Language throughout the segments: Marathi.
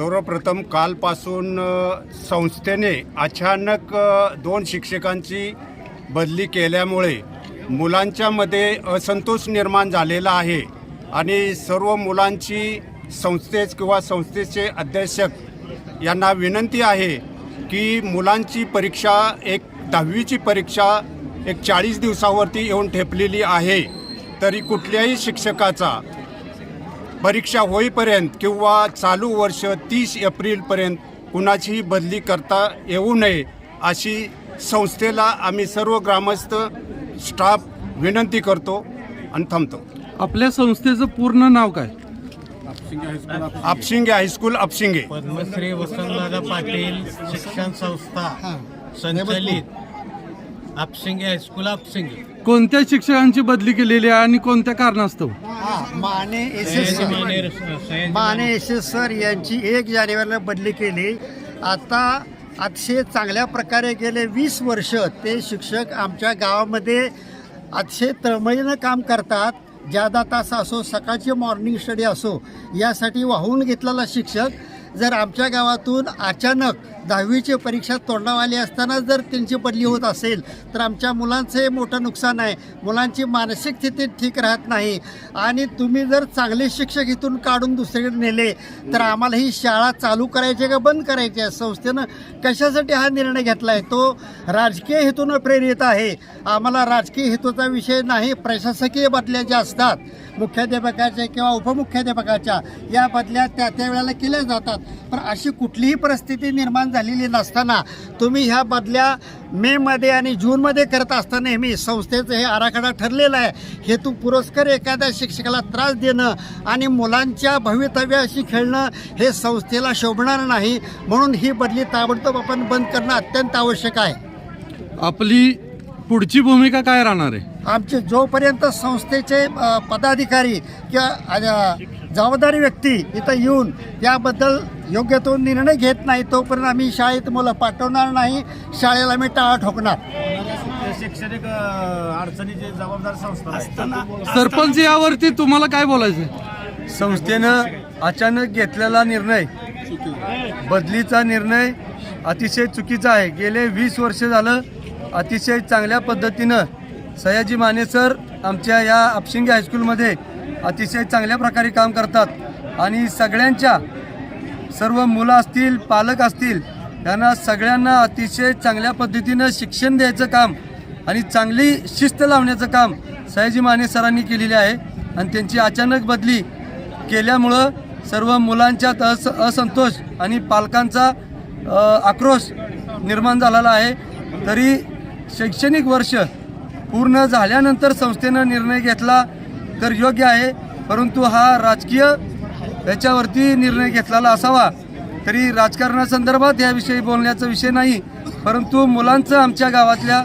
सर्वप्रथम कालपासून संस्थेने अचानक दोन शिक्षकांची बदली केल्यामुळे मुलांच्यामध्ये असंतोष निर्माण झालेला आहे आणि सर्व मुलांची संस्थेच किंवा संस्थेचे अध्यक्षक यांना विनंती आहे की मुलांची परीक्षा एक दहावीची परीक्षा एक चाळीस दिवसावरती येऊन ठेपलेली आहे. तरी कुठल्याही शिक्षकाचा परीक्षा होईपर्यंत किंवा चालू वर्ष तीस एप्रिलपर्यंत कुणाचीही बदली करता येऊ नये अशी संस्थेला आम्ही सर्व ग्रामस्थ स्टाफ विनंती करतो आणि थांबतो. आपल्या संस्थेचं पूर्ण नाव काय? Apshinge high school Apshinge. Padmashri Vasantdada Patil शिक्षण संस्था संचलित. आपशिंगे हायस्कूल आपशिंगे कोणत्या शिक्षकांची बदली केलेली आहे आणि कोणत्या कारणास्तव? हा, Mane S S Sayaji Mane Sayaji Mane. S S sir यांची एक जानेवारीला बदली केली. आता अतिशय चांगल्या प्रकारे गेले वीस वर्ष ते शिक्षक आमच्या गावामध्ये अतिशय तळमळीनं काम करतात. जादा तास असो सकाळची मॉर्निंग स्टडी असो यासाठी वाहून घेतलेला शिक्षक जर आमच्या गावातून अचानक दहावीची परीक्षा तोंडावाली असताना जर त्यांची बदली होत असेल तर आमच्या मुलांचं हे मोठं नुकसान आहे. मुलांची मानसिक स्थिती ठीक राहत नाही. आणि तुम्ही जर चांगले शिक्षक इथून काढून दुसरीकडे नेले तर आम्हाला ही शाळा चालू करायची का बंद करायची आहे संस्थेनं? कशासाठी हा निर्णय घेतला आहे तो राजकीय हेतूनं प्रेरित आहे. आम्हाला राजकीय हेतूचा विषय नाही प्रशासकीय बदल्या ज्या असतात मुख्याध्यापकाच्या किंवा उपमुख्याध्यापकाच्या या बदल्या त्या त्या वेळेला केल्या जातात. पण अशी कुठलीही परिस्थिती निर्माण झालेली नसताना तुम्ही ह्या बदल्या मेमध्ये आणि जूनमध्ये करत असताना नेहमी संस्थेचं हे आराखडा ठरलेला आहे. हेतू पुरस्कार एखाद्या शिक्षकाला त्रास देणं आणि मुलांच्या भवितव्याशी खेळणं हे संस्थेला शोभणार नाही म्हणून ही बदली ताबडतोब आपण बंद करणं अत्यंत आवश्यक आहे. आपली पुढची भूमिका काय राहणार आहे? आमचे जोपर्यंत संस्थेचे अ, पदाधिकारी किंवा अ, जबाबदारी व्यक्ती इथं येऊन याबद्दल योग्य तो निर्णय घेत नाही तोपर्यंत आम्ही शाळेत मुलं पाठवणार नाही शाळेला आम्ही टाळा ठोकणार. शैक्षणिक अडचणीची जबाबदार संस्था असताना सरपंच यावरती तुम्हाला काय बोलायचं आहे? संस्थेनं अचानक घेतलेला निर्णय बदलीचा निर्णय अतिशय चुकीचा आहे. गेले वीस वर्ष झालं अतिशय चांगल्या पद्धतीनं सयाजी माने सर आमच्या या आपशिंगे हायस्कूलमध्ये अतिशय चांगल्या प्रकारे काम करतात. आणि सगळ्यांच्या सर्व मुलं असतील पालक असतील त्यांना सगळ्यांना अतिशय चांगल्या पद्धतीनं शिक्षण द्यायचं काम आणि चांगली शिस्त लावण्याचं काम सयाजी माने सरांनी केलेले आहे. आणि त्यांची अचानक बदली केल्यामुळं सर्व मुलांच्यात अस असंतोष आणि पालकांचा आक्रोश निर्माण झालेला आहे. तरी शैक्षणिक वर्ष पूर्ण झाल्यानंतर संस्थेनं निर्णय घेतला तर योग्य आहे परंतु हा राजकीय याच्यावरती निर्णय घेतलेला असावा. तरी राजकारणासंदर्भात याविषयी बोलण्याचा विषय नाही परंतु मुलांचं आमच्या गावातल्या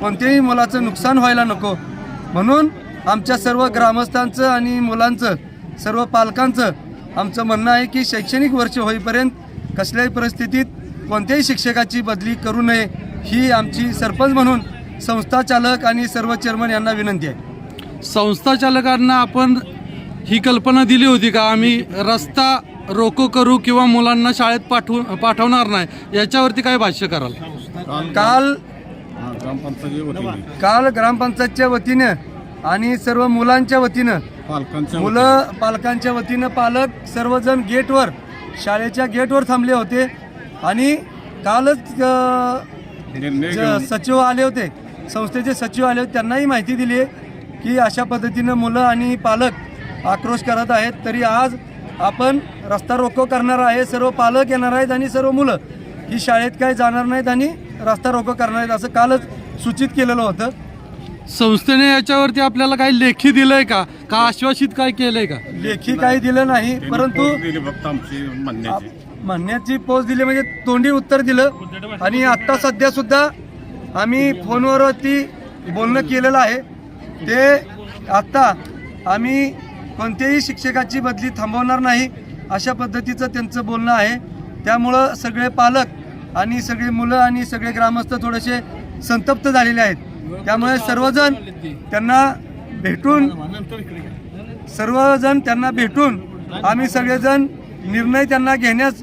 कोणत्याही मुलाचं नुकसान व्हायला नको. म्हणून आमच्या सर्व ग्रामस्थांचं आणि मुलांचं सर्व पालकांचं आमचं म्हणणं आहे की शैक्षणिक वर्ष होईपर्यंत कसल्याही परिस्थितीत कोणत्याही शिक्षकाची बदली करू नये. ही आमची सरपंच म्हणून संस्था चालक आणि सर्व चेअरमन यांना विनंती आहे. संस्था चालकांना आपण ही कल्पना दिली होती का? आम्ही रस्ता रोको करू किंवा मुलांना शाळेत पाठवू पाठवणार नाही याच्यावरती काय भाष्य कराल? काल काल ग्रामपंचायतच्या वतीनं आणि सर्व मुलांच्या वतीनं मुलं पालकांच्या वतीनं पालक सर्वजण गेटवर शाळेच्या गेटवर थांबले होते. आणि कालच ज- सचिव आले होते संस्थेचे सचिव आले होते त्यांनाही माहिती दिली आहे की अशा पद्धतीनं मुलं आणि पालक आक्रोश करत आहेत. तरी आज आपण रस्ता रोको करणार आहे. सर्व पालक येणार आहेत आणि सर्व मुलं ही शाळेत काय जाणार नाहीत आणि रस्ता रोको करणार आहेत असं कालच सूचित केलेलं होतं. संस्थेने याच्यावरती आपल्याला काही लेखी दिलंय का? का आश्वासित काय केलंय का? लेखी काही दिलं नाही परंतु फक्त आमची म्हणण्याची. म्हणण्याची पोच दिली म्हणजे तोंडी उत्तर दिलं. आणि आत्ता सध्या सुद्धा आम्ही फोनवरती बोलणं केलेलं आहे. ते आत्ता आम्ही कोणत्याही शिक्षकाची बदली थांबवणार नाही अशा पद्धतीचं त्यांचं बोलणं आहे. त्यामुळं सगळे पालक आणि सगळे मुलं आणि सगळे ग्रामस्थ थोडेसे संतप्त झालेले आहेत. त्यामुळे सर्वजण त्यांना भेटून सर्वजण त्यांना भेटून आम्ही सगळेजण निर्णय त्यांना घेण्यास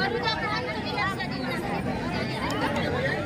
और उनका प्राण तो विनाश कर देना